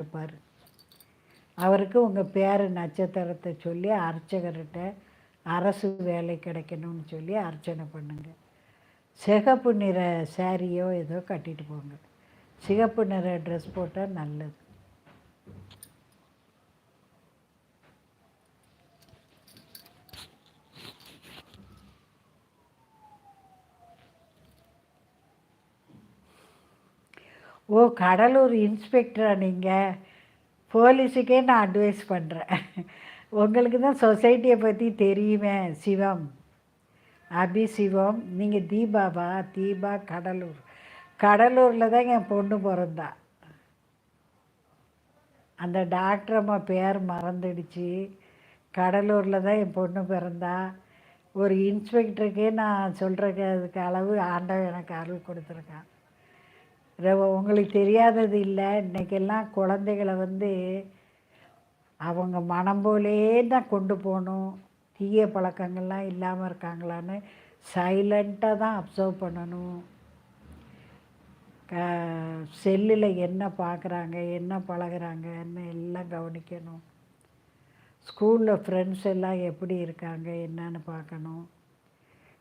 இருப்பார் அவருக்கு உங்கள் பேர் நட்சத்திரத்தை சொல்லி அர்ச்சகர்கிட்ட அரசு வேலை கிடைக்கணும்னு சொல்லி அர்ச்சனை பண்ணுங்க. சிகப்பு நிற சாரியோ ஏதோ கட்டிட்டு போங்க. சிகப்பு நிற ட்ரெஸ் போட்டால் நல்லது. ஓ கடலூர் இன்ஸ்பெக்டரா நீங்கள் போலீஸுக்கே நான் அட்வைஸ் பண்ணுறேன் உங்களுக்கு தான் சொசைட்டியை பற்றி தெரியுமே சிவம். அபி சிவம் நீங்கள் தீபாவா? தீபா கடலூர். கடலூரில் தான் என் பொண்ணு பிறந்தா. அந்த டாக்டர் அம்மா பேர் மறந்துடுச்சு. கடலூரில் தான் என் பொண்ணு பிறந்தா. ஒரு இன்ஸ்பெக்டருக்கே நான் சொல்கிறதுக்கு அளவு ஆண்டவன் எனக்கு அருள் கொடுத்துருக்கான். உங்களுக்கு தெரியாதது இல்லை. இன்றைக்கெல்லாம் குழந்தைகளை வந்து அவங்க மனம் போலே தான் கொண்டு போகணும். தீய பழக்கங்கள்லாம் இல்லாமல் இருக்காங்களான்னு சைலண்ட்டாக தான் அப்சர்வ் பண்ணணும். க செல்லில் என்ன பார்க்குறாங்க என்ன பழகுறாங்கன்னு எல்லாம் கவனிக்கணும். ஸ்கூலில் ஃப்ரெண்ட்ஸ் எல்லாம் எப்படி இருக்காங்க என்னன்னு பார்க்கணும்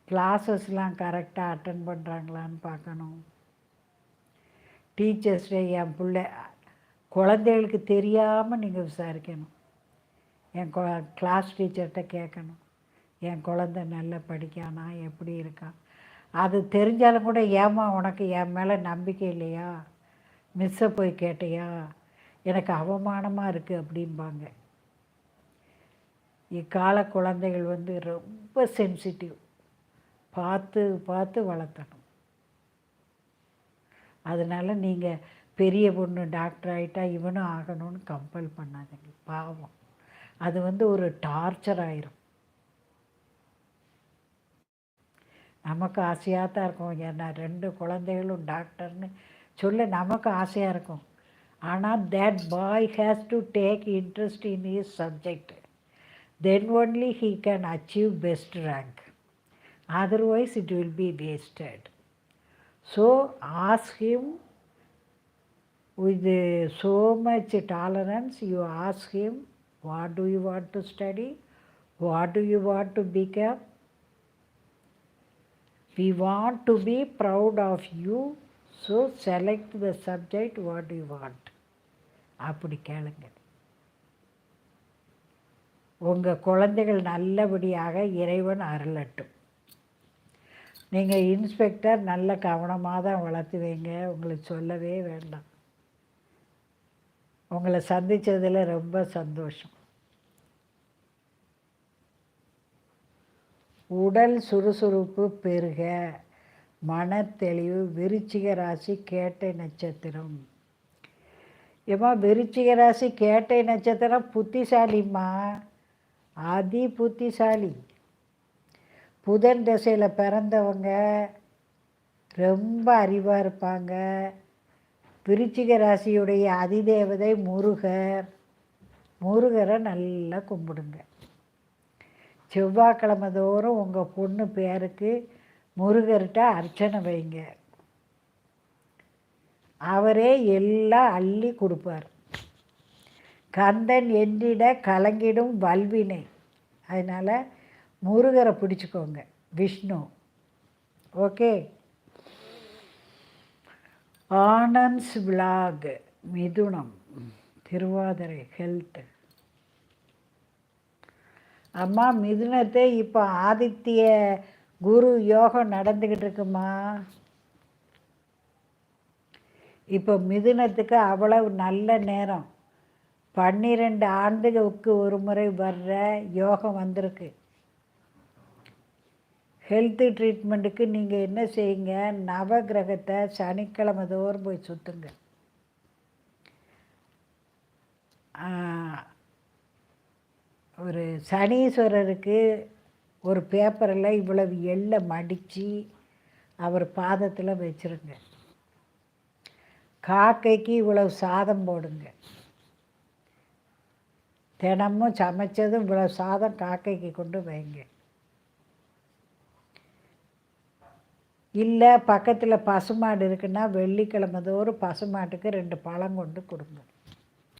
கிளாஸஸ்லாம் கரெக்டாக அட்டன் பண்ணுறாங்களான்னு பார்க்கணும் டீச்சர்ஸ்டே என் பிள்ளை குழந்தைகளுக்கு தெரியாமல் நீங்கள் விசாரிக்கணும். என் கொ கிளாஸ் டீச்சர்கிட்ட கேட்கணும். என் குழந்தை நல்லா படிக்கானா எப்படி இருக்கான் அது தெரிஞ்சாலும் கூட ஏம்மா உனக்கு என் மேலே நம்பிக்கை இல்லையா? மிஸ்ஸை போய் கேட்டியா? எனக்கு அவமானமாக இருக்குது அப்படிம்பாங்க. இக்கால குழந்தைகள் வந்து ரொம்ப சென்சிட்டிவ் பார்த்து பார்த்து வளர்த்தணும். அதனால் நீங்கள் பெரிய பொண்ணு டாக்டர் ஆகிட்டா இவனும் ஆகணும்னு கம்பல் பண்ணாதீங்க. பாவம். அது வந்து ஒரு டார்ச்சர் ஆயிரும். நமக்கு ஆசையாக தான் இருக்கும். ஏன்னா ரெண்டு குழந்தைகளும் டாக்டர்னு சொல்ல நமக்கு ஆசையாக இருக்கும். ஆனால் that boy has to take interest in his subject then only he can achieve best rank otherwise it will be wasted so ask him with uh, so much tolerance you ask him what do you want to study what do you want to become we want to be proud of you so select the subject what you want அப்படி கேளுங்க உங்கள் குழந்தைகள் நல்லபடியாக இறைவன் அருளட்டும் நீங்கள் inspector நல்ல கவனமாக தான் வளர்த்து வைங்க உங்களுக்கு சொல்லவே வேண்டாம். உங்களை சந்தித்ததில் ரொம்ப சந்தோஷம். உடல் சுறுசுறுப்பு பெருக மனத்தெளிவு விருச்சிக ராசி கேட்டை நட்சத்திரம். ஏம்மா விருச்சிக ராசி கேட்டை நட்சத்திரம் புத்திசாலிம்மா. அதி புத்திசாலி புதன் திசையில் பிறந்தவங்க ரொம்ப அறிவாக இருப்பாங்க. விருச்சிக ராசியுடைய அதிதேவதை முருகர். முருகரை நல்லா கும்பிடுங்க. செவ்வாய்க்கிழமை தோறும் உங்கள் பொண்ணு பேருக்கு முருகர்கிட்ட அர்ச்சனை வைங்க. அவரே எல்லாம் அள்ளி கொடுப்பார். கந்தன் என்றிட கலங்கிடும் வல்வினை. அதனால் முருகரை பிடிச்சிக்கோங்க. விஷ்ணு. ஓகே? ஆனந்த்ஸ் விலாக் மிதுனம் திருவாதிரை ஹெல்த்து அம்மா மிதுனத்தை இப்போ ஆதித்ய குரு யோகம் நடந்துக்கிட்டு இருக்குமா? இப்போ மிதுனத்துக்கு அவ்வளவு நல்ல நேரம். பன்னிரெண்டு ஆண்டுகளுக்கு ஒரு முறை வர்ற யோகம் வந்திருக்கு. ஹெல்த்து ட்ரீட்மெண்ட்டுக்கு நீங்கள் என்ன செய்யுங்க? நவகிரகத்தை சனிக்கிழமை தோறும் போய் சுற்றுங்க ஒரு சனீஸ்வரருக்கு ஒரு பேப்பரில் இவ்வளவு எள்ளை மடித்து அவர் பாதத்தில் வச்சுருங்க. காக்கைக்கு இவ்வளவு சாதம் போடுங்க. தினமும் சமைச்சதும் இவ்வளோ சாதம் காக்கைக்கு கொண்டு வைங்க. இல்லை பக்கத்தில் பசுமாடு இருக்குன்னா வெள்ளிக்கிழமை தோறும் பசுமாட்டுக்கு ரெண்டு பழம் கொண்டு கொடுங்க.